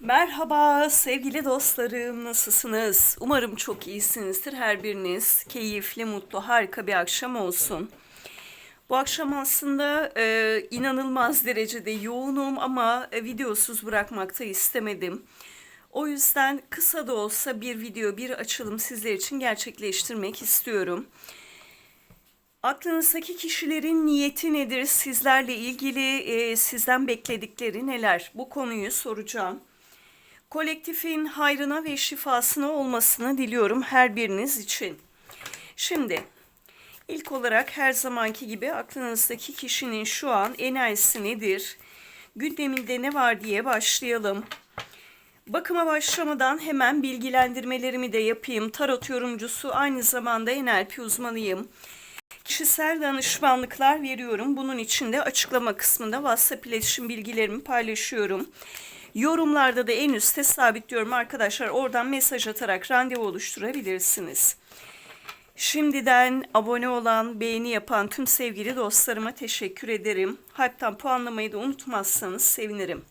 Merhaba sevgili dostlarım, nasılsınız? Umarım çok iyisinizdir her biriniz. Keyifli, mutlu, harika bir akşam olsun. Bu akşam aslında e, inanılmaz derecede yoğunum ama e, videosuz bırakmakta istemedim. O yüzden kısa da olsa bir video, bir açılım sizler için gerçekleştirmek istiyorum. Aklınızdaki kişilerin niyeti nedir? Sizlerle ilgili e, sizden bekledikleri neler? Bu konuyu soracağım. Kolektifin hayrına ve şifasına olmasını diliyorum her biriniz için. Şimdi ilk olarak her zamanki gibi aklınızdaki kişinin şu an enerjisi nedir? Gündeminde ne var diye başlayalım. Bakıma başlamadan hemen bilgilendirmelerimi de yapayım. Tarot yorumcusu aynı zamanda NLP uzmanıyım. Kişisel danışmanlıklar veriyorum. Bunun için de açıklama kısmında WhatsApp iletişim bilgilerimi paylaşıyorum. Yorumlarda da en üstte sabitliyorum arkadaşlar. Oradan mesaj atarak randevu oluşturabilirsiniz. Şimdiden abone olan, beğeni yapan tüm sevgili dostlarıma teşekkür ederim. Hype'tan puanlamayı da unutmazsanız sevinirim.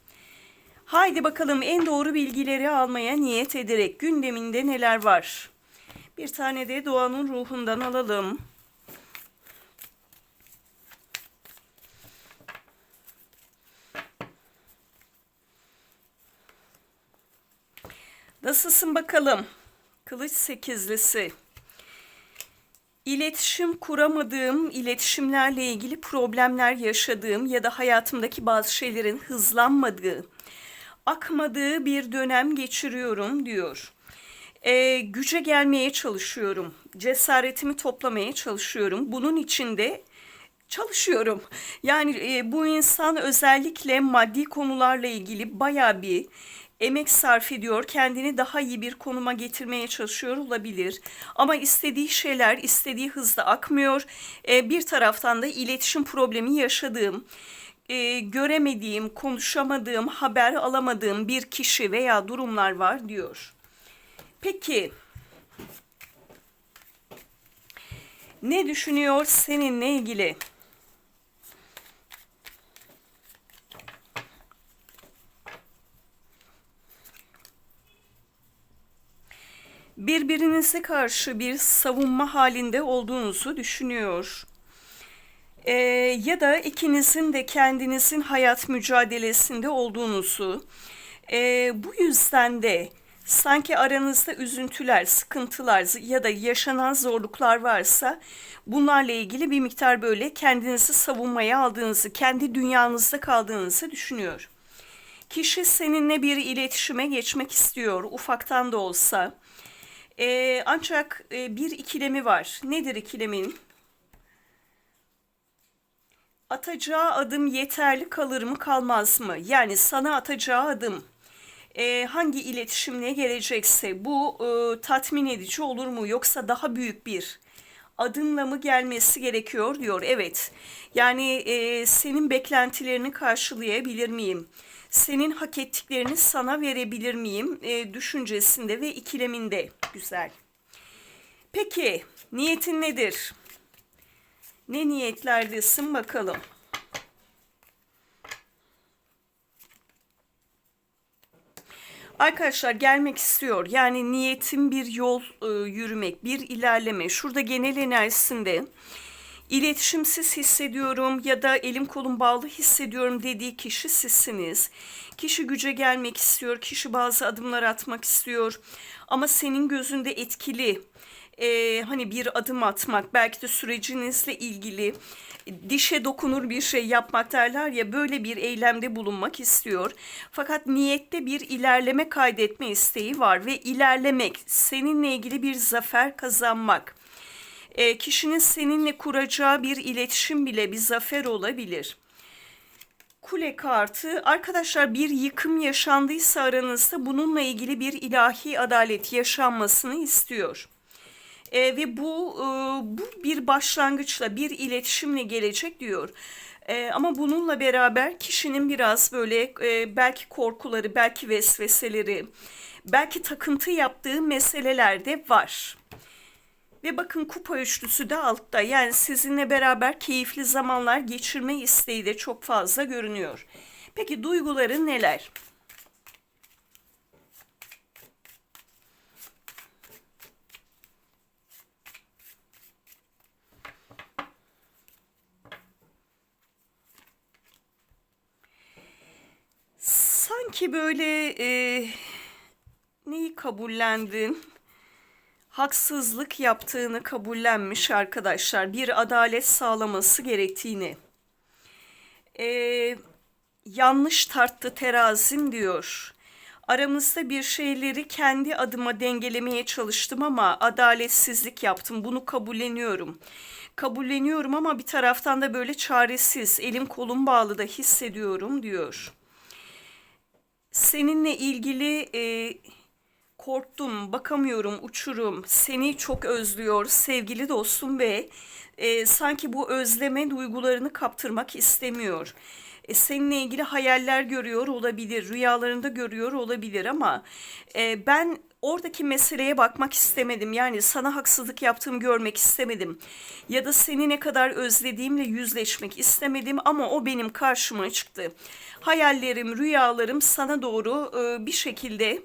Haydi bakalım en doğru bilgileri almaya niyet ederek gündeminde neler var? Bir tane de doğanın ruhundan alalım. Nasılsın bakalım? Kılıç sekizlisi. İletişim kuramadığım, iletişimlerle ilgili problemler yaşadığım ya da hayatımdaki bazı şeylerin hızlanmadığı, akmadığı bir dönem geçiriyorum diyor. Ee, güce gelmeye çalışıyorum. Cesaretimi toplamaya çalışıyorum. Bunun için de çalışıyorum. Yani e, bu insan özellikle maddi konularla ilgili baya bir emek sarf ediyor, kendini daha iyi bir konuma getirmeye çalışıyor olabilir. Ama istediği şeyler istediği hızda akmıyor. E, bir taraftan da iletişim problemi yaşadığım, e, göremediğim, konuşamadığım, haber alamadığım bir kişi veya durumlar var diyor. Peki ne düşünüyor seninle ilgili? Birbirinize karşı bir savunma halinde olduğunuzu düşünüyor. Ee, ya da ikinizin de kendinizin hayat mücadelesinde olduğunuzu, e, bu yüzden de sanki aranızda üzüntüler, sıkıntılar ya da yaşanan zorluklar varsa bunlarla ilgili bir miktar böyle kendinizi savunmaya aldığınızı, kendi dünyanızda kaldığınızı düşünüyor. Kişi seninle bir iletişime geçmek istiyor, ufaktan da olsa. Ee, ancak e, bir ikilemi var. Nedir ikilemin? Atacağı adım yeterli kalır mı kalmaz mı? Yani sana atacağı adım e, hangi iletişimle gelecekse bu e, tatmin edici olur mu? Yoksa daha büyük bir adımla mı gelmesi gerekiyor diyor. Evet yani e, senin beklentilerini karşılayabilir miyim? senin hak ettiklerini sana verebilir miyim e, düşüncesinde ve ikileminde. Güzel. Peki niyetin nedir? Ne niyetlerdesin bakalım. Arkadaşlar gelmek istiyor. Yani niyetim bir yol e, yürümek, bir ilerleme. Şurada genel enerjisinde iletişimsiz hissediyorum ya da elim kolum bağlı hissediyorum dediği kişi sizsiniz. Kişi güce gelmek istiyor, kişi bazı adımlar atmak istiyor ama senin gözünde etkili e, hani bir adım atmak belki de sürecinizle ilgili dişe dokunur bir şey yapmak derler ya böyle bir eylemde bulunmak istiyor. Fakat niyette bir ilerleme kaydetme isteği var ve ilerlemek seninle ilgili bir zafer kazanmak e, kişinin seninle kuracağı bir iletişim bile bir zafer olabilir. Kule kartı arkadaşlar bir yıkım yaşandıysa aranızda bununla ilgili bir ilahi adalet yaşanmasını istiyor. E, ve bu e, bu bir başlangıçla bir iletişimle gelecek diyor. E, ama bununla beraber kişinin biraz böyle e, belki korkuları, belki vesveseleri, belki takıntı yaptığı meseleler de var. Ve bakın kupa üçlüsü de altta. Yani sizinle beraber keyifli zamanlar geçirme isteği de çok fazla görünüyor. Peki duyguların neler? Sanki böyle e, neyi kabullendin? Haksızlık yaptığını kabullenmiş arkadaşlar. Bir adalet sağlaması gerektiğini. E, yanlış tarttı terazim diyor. Aramızda bir şeyleri kendi adıma dengelemeye çalıştım ama adaletsizlik yaptım. Bunu kabulleniyorum. Kabulleniyorum ama bir taraftan da böyle çaresiz, elim kolum bağlı da hissediyorum diyor. Seninle ilgili e, korktum, bakamıyorum, uçurum. Seni çok özlüyor sevgili dostum ve e, sanki bu özleme duygularını kaptırmak istemiyor. E, seninle ilgili hayaller görüyor olabilir, rüyalarında görüyor olabilir ama e, ben oradaki meseleye bakmak istemedim. Yani sana haksızlık yaptığımı görmek istemedim. Ya da seni ne kadar özlediğimle yüzleşmek istemedim ama o benim karşıma çıktı. Hayallerim, rüyalarım sana doğru e, bir şekilde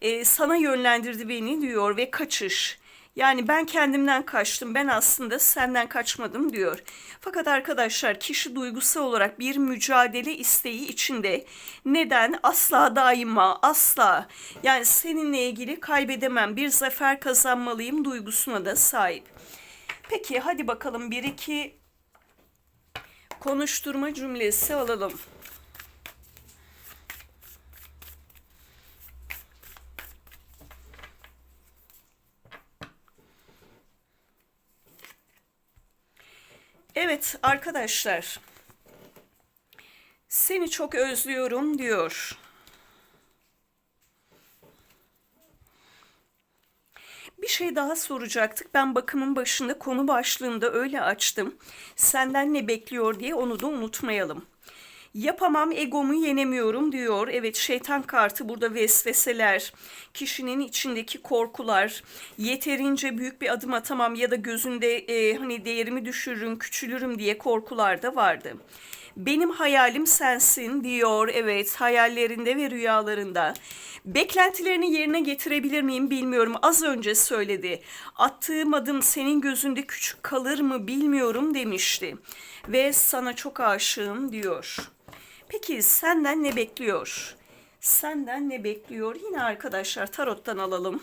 e, sana yönlendirdi beni diyor ve kaçış. Yani ben kendimden kaçtım, ben aslında senden kaçmadım diyor. Fakat arkadaşlar kişi duygusal olarak bir mücadele isteği içinde. Neden? Asla daima, asla. Yani seninle ilgili kaybedemem, bir zafer kazanmalıyım duygusuna da sahip. Peki hadi bakalım bir iki konuşturma cümlesi alalım. Evet arkadaşlar. Seni çok özlüyorum diyor. Bir şey daha soracaktık. Ben bakımın başında konu başlığında öyle açtım. Senden ne bekliyor diye onu da unutmayalım. Yapamam egomu yenemiyorum diyor. Evet şeytan kartı burada vesveseler, kişinin içindeki korkular, yeterince büyük bir adım atamam ya da gözünde e, hani değerimi düşürürüm, küçülürüm diye korkular da vardı. Benim hayalim sensin diyor. Evet, hayallerinde ve rüyalarında. Beklentilerini yerine getirebilir miyim bilmiyorum. Az önce söyledi. Attığım adım senin gözünde küçük kalır mı bilmiyorum demişti. Ve sana çok aşığım diyor. Peki senden ne bekliyor? Senden ne bekliyor? Yine arkadaşlar tarottan alalım.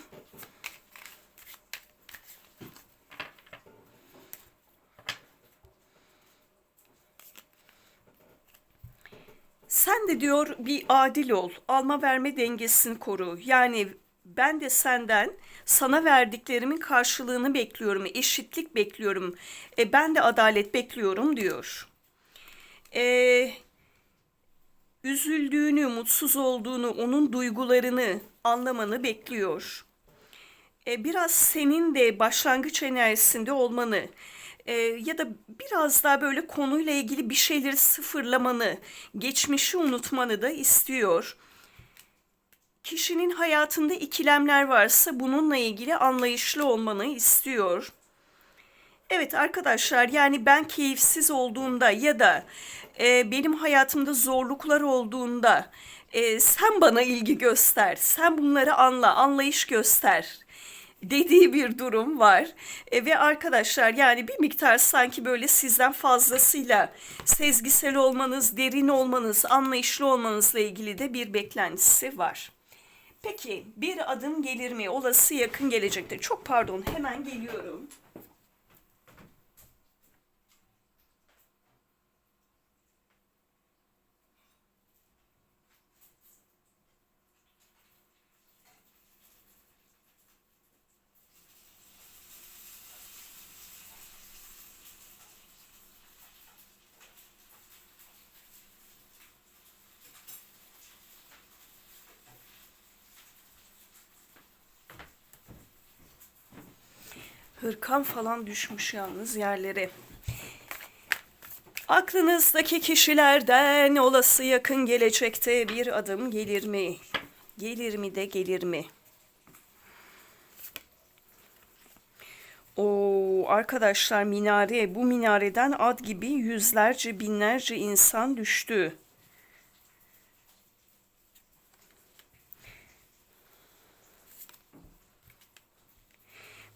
Sen de diyor bir adil ol. Alma verme dengesini koru. Yani ben de senden sana verdiklerimin karşılığını bekliyorum. Eşitlik bekliyorum. E, ben de adalet bekliyorum diyor. Eee üzüldüğünü, mutsuz olduğunu, onun duygularını anlamanı bekliyor. E, biraz senin de başlangıç enerjisinde olmanı e, ya da biraz daha böyle konuyla ilgili bir şeyleri sıfırlamanı, geçmişi unutmanı da istiyor. Kişinin hayatında ikilemler varsa bununla ilgili anlayışlı olmanı istiyor. Evet arkadaşlar yani ben keyifsiz olduğunda ya da e, benim hayatımda zorluklar olduğunda e, sen bana ilgi göster, sen bunları anla, anlayış göster dediği bir durum var. E, ve arkadaşlar yani bir miktar sanki böyle sizden fazlasıyla sezgisel olmanız, derin olmanız, anlayışlı olmanızla ilgili de bir beklentisi var. Peki bir adım gelir mi? Olası yakın gelecekte. Çok pardon hemen geliyorum. Hırkan falan düşmüş yalnız yerlere. Aklınızdaki kişilerden olası yakın gelecekte bir adım gelir mi? Gelir mi de gelir mi? O arkadaşlar minare bu minareden ad gibi yüzlerce binlerce insan düştü.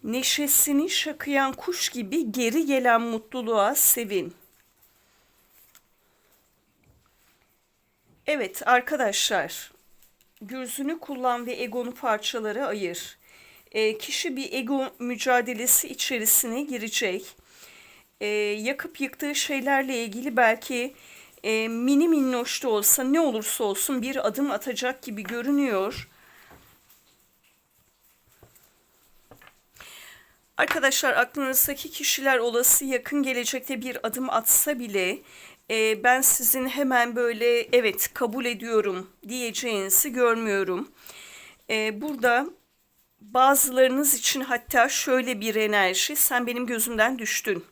Neşesini şakıyan kuş gibi geri gelen mutluluğa sevin. Evet arkadaşlar, gürzünü kullan ve egonu parçalara ayır. E, kişi bir ego mücadelesi içerisine girecek. E, yakıp yıktığı şeylerle ilgili belki e, mini minnoş da olsa ne olursa olsun bir adım atacak gibi görünüyor. Arkadaşlar aklınızdaki kişiler olası yakın gelecekte bir adım atsa bile e, ben sizin hemen böyle evet kabul ediyorum diyeceğinizi görmüyorum. E, burada bazılarınız için hatta şöyle bir enerji sen benim gözümden düştün.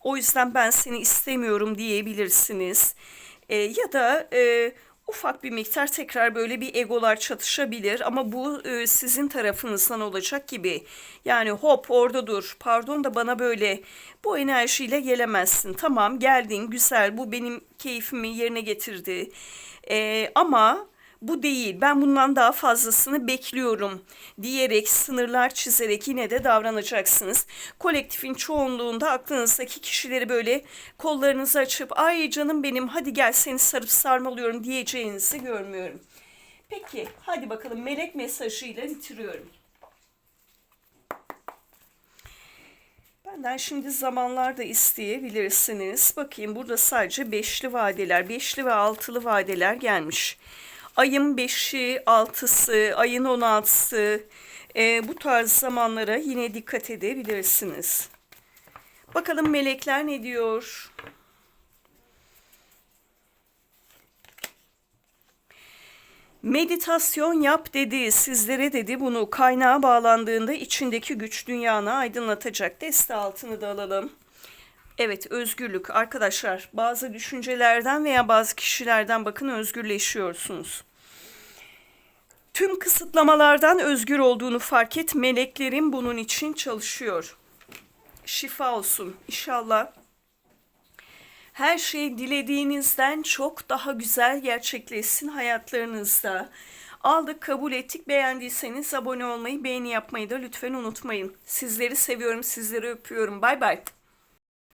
O yüzden ben seni istemiyorum diyebilirsiniz. E, ya da e, ufak bir miktar tekrar böyle bir egolar çatışabilir ama bu e, sizin tarafınızdan olacak gibi. Yani hop orada dur pardon da bana böyle bu enerjiyle gelemezsin. Tamam geldin güzel bu benim keyfimi yerine getirdi. E, ama bu değil ben bundan daha fazlasını bekliyorum diyerek sınırlar çizerek yine de davranacaksınız. Kolektifin çoğunluğunda aklınızdaki kişileri böyle kollarınızı açıp ay canım benim hadi gel seni sarıp sarmalıyorum diyeceğinizi görmüyorum. Peki hadi bakalım melek mesajıyla bitiriyorum. Benden şimdi zamanlar da isteyebilirsiniz. Bakayım burada sadece beşli vadeler, beşli ve altılı vadeler gelmiş. Ayın 5'i, 6'sı, ayın 16'sı e, bu tarz zamanlara yine dikkat edebilirsiniz. Bakalım melekler ne diyor? Meditasyon yap dedi, sizlere dedi bunu kaynağa bağlandığında içindeki güç dünyanı aydınlatacak. Deste altını da alalım. Evet, özgürlük. Arkadaşlar, bazı düşüncelerden veya bazı kişilerden bakın özgürleşiyorsunuz. Tüm kısıtlamalardan özgür olduğunu fark et. Meleklerin bunun için çalışıyor. Şifa olsun inşallah. Her şey dilediğinizden çok daha güzel gerçekleşsin hayatlarınızda. Aldık, kabul ettik. Beğendiyseniz abone olmayı, beğeni yapmayı da lütfen unutmayın. Sizleri seviyorum, sizleri öpüyorum. Bay bay.